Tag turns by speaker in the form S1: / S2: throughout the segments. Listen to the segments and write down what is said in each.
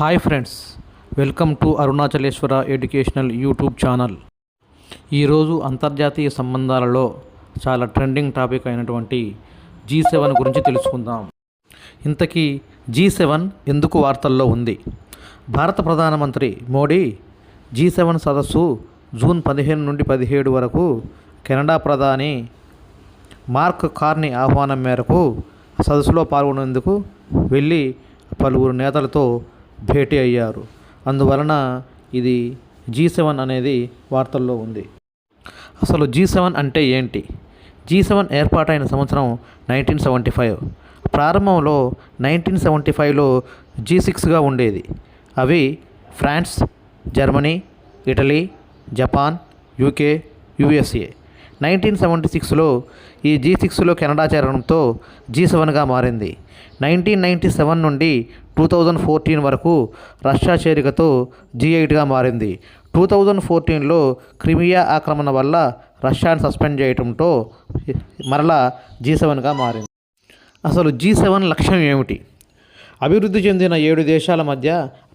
S1: Hi friends welcome to Arunachaleswara educational YouTube channel. ఈరోజు అంతర్జాతీయ సంబంధాలలో చాలా ట్రెండింగ్ టాపిక్ అయినటువంటి జీ సెవెన్ గురించి తెలుసుకుందాం. ఇంతకీ జీ సెవెన్ ఎందుకు వార్తల్లో ఉంది? భారత ప్రధానమంత్రి మోడీ జీ సెవెన్ సదస్సు జూన్ పదిహేను నుండి పదిహేడు వరకు కెనడా ప్రధాని మార్క్ కార్ని ఆహ్వానం మేరకు సదస్సులో పాల్గొనేందుకు వెళ్ళి పలువురు నేతలతో భేటీ అయ్యారు. అందువలన ఇది జీ సెవెన్ అనేది వార్తల్లో ఉంది. అసలు జీ సెవెన్ అంటే ఏంటి? జీ సెవెన్ ఏర్పాటైన సంవత్సరం నైన్టీన్ సెవెంటీ ఫైవ్. ప్రారంభంలో నైన్టీన్ సెవెంటీ ఫైవ్లో జీ సిక్స్గా ఉండేది. అవి France Germany Italy Japan UK USA. Nineteen seventy సిక్స్లో ఈ జీ సిక్స్లో కెనడా చేరడంతో జీ సెవెన్గా మారింది. నైన్టీన్ నైంటీ సెవెన్ నుండి టూ థౌజండ్ ఫోర్టీన్ వరకు రష్యా చేరికతో జీ ఎయిట్గా మారింది. టూ థౌజండ్ ఫోర్టీన్లో క్రిమియా ఆక్రమణ వల్ల రష్యాను సస్పెండ్ చేయడంతో మరలా జీ సెవెన్గా మారింది. అసలు జీ సెవెన్ లక్ష్యం ఏమిటి? అభివృద్ధి చెందిన ఏడు దేశాల మధ్య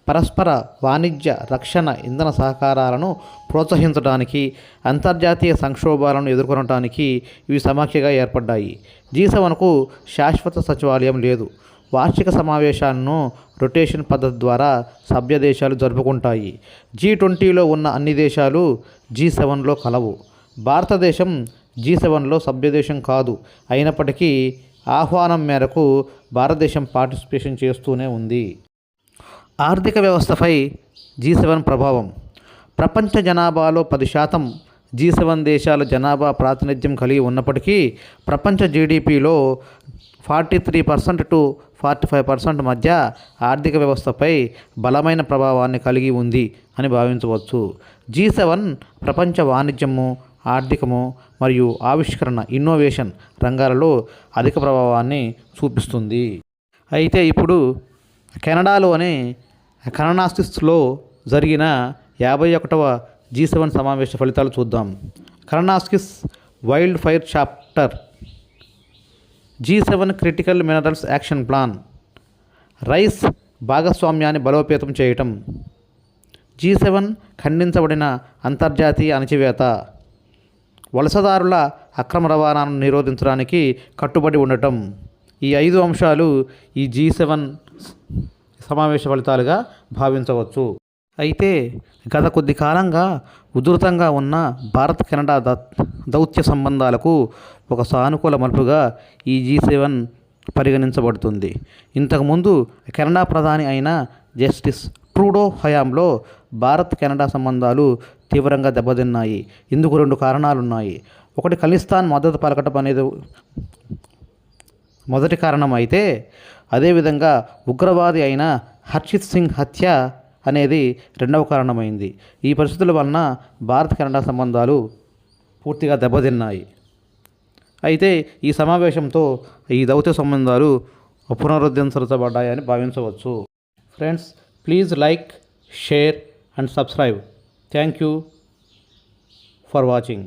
S1: పరస్పర వాణిజ్య రక్షణ ఇంధన సహకారాలను ప్రోత్సహించడానికి అంతర్జాతీయ సంక్షోభాలను ఎదుర్కొనడానికి ఇవి సమాఖ్యగా ఏర్పడ్డాయి. జీ సెవెన్కు శాశ్వత సచివాలయం లేదు. వార్షిక సమావేశాలను రొటేషన్ పద్ధతి ద్వారా సభ్య దేశాలు జరుపుకుంటాయి. జీ ట్వంటీలో ఉన్న అన్ని దేశాలు జీ సెవెన్లో కలవు. భారతదేశం జీ సెవెన్లో సభ్యదేశం కాదు. అయినప్పటికీ ఆహ్వానం మేరకు భారతదేశం పార్టిసిపేషన్ చేస్తూనే ఉంది. ఆర్థిక వ్యవస్థపై జీ సెవెన్ ప్రభావం. ప్రపంచ జనాభాలో పది శాతం జీ సెవెన్ దేశాల జనాభా ప్రాతినిధ్యం కలిగి ఉన్నప్పటికీ ప్రపంచ జీడిపిలో forty three percent to forty five percent మధ్య ఆర్థిక వ్యవస్థపై బలమైన ప్రభావాన్ని కలిగి ఉంది అని భావించవచ్చు. జీ సెవెన్ ప్రపంచ వాణిజ్యము ఆర్థికము మరియు ఆవిష్కరణ ఇన్నోవేషన్ రంగాలలో అధిక ప్రభావాన్ని చూపిస్తుంది. అయితే ఇప్పుడు కెనడాలోని కరణాస్టిస్లో జరిగిన యాభై ఒకటవ జీ సెవెన్ సమావేశ ఫలితాలు చూద్దాం. Kananaskis wild fire chapter G seven critical minerals action plan rise భాగస్వామ్యాన్ని బలోపేతం చేయటం. జీ సెవెన్ ఖండించబడిన అంతర్జాతీయ అణచివేత వలసదారుల అక్రమ రవాణాను నిరోధించడానికి కట్టుబడి ఉండటం. ఈ ఐదు అంశాలు ఈ జీ సెవెన్ సమావేశ ఫలితాలుగా భావించవచ్చు. అయితే గత కొద్ది కాలంగా ఉధృతంగా ఉన్న భారత్ కెనడా దౌత్య సంబంధాలకు ఒక సానుకూల మలుపుగా ఈ జీ సెవెన్ పరిగణించబడుతుంది. ఇంతకుముందు కెనడా ప్రధాని అయిన జస్టిస్ ట్రూడో హయాంలో భారత్ కెనడా సంబంధాలు తీవ్రంగా దెబ్బతిన్నాయి. ఇందుకు రెండు కారణాలున్నాయి. ఒకటి ఖలిస్తాన్ మద్దతు పలకటం అనేది మొదటి కారణం అయితే అదేవిధంగా ఉగ్రవాది అయిన హర్షిత్ సింగ్ హత్య అనేది రెండవ కారణమైంది. ఈ పరిస్థితుల వలన భారత్ కెనడా సంబంధాలు పూర్తిగా దెబ్బతిన్నాయి. అయితే ఈ సమావేశంతో ఈ దౌత్య సంబంధాలు పునరుద్ధరించబడ్డాయని భావించవచ్చు. Friends please like share and subscribe. Thank you for watching.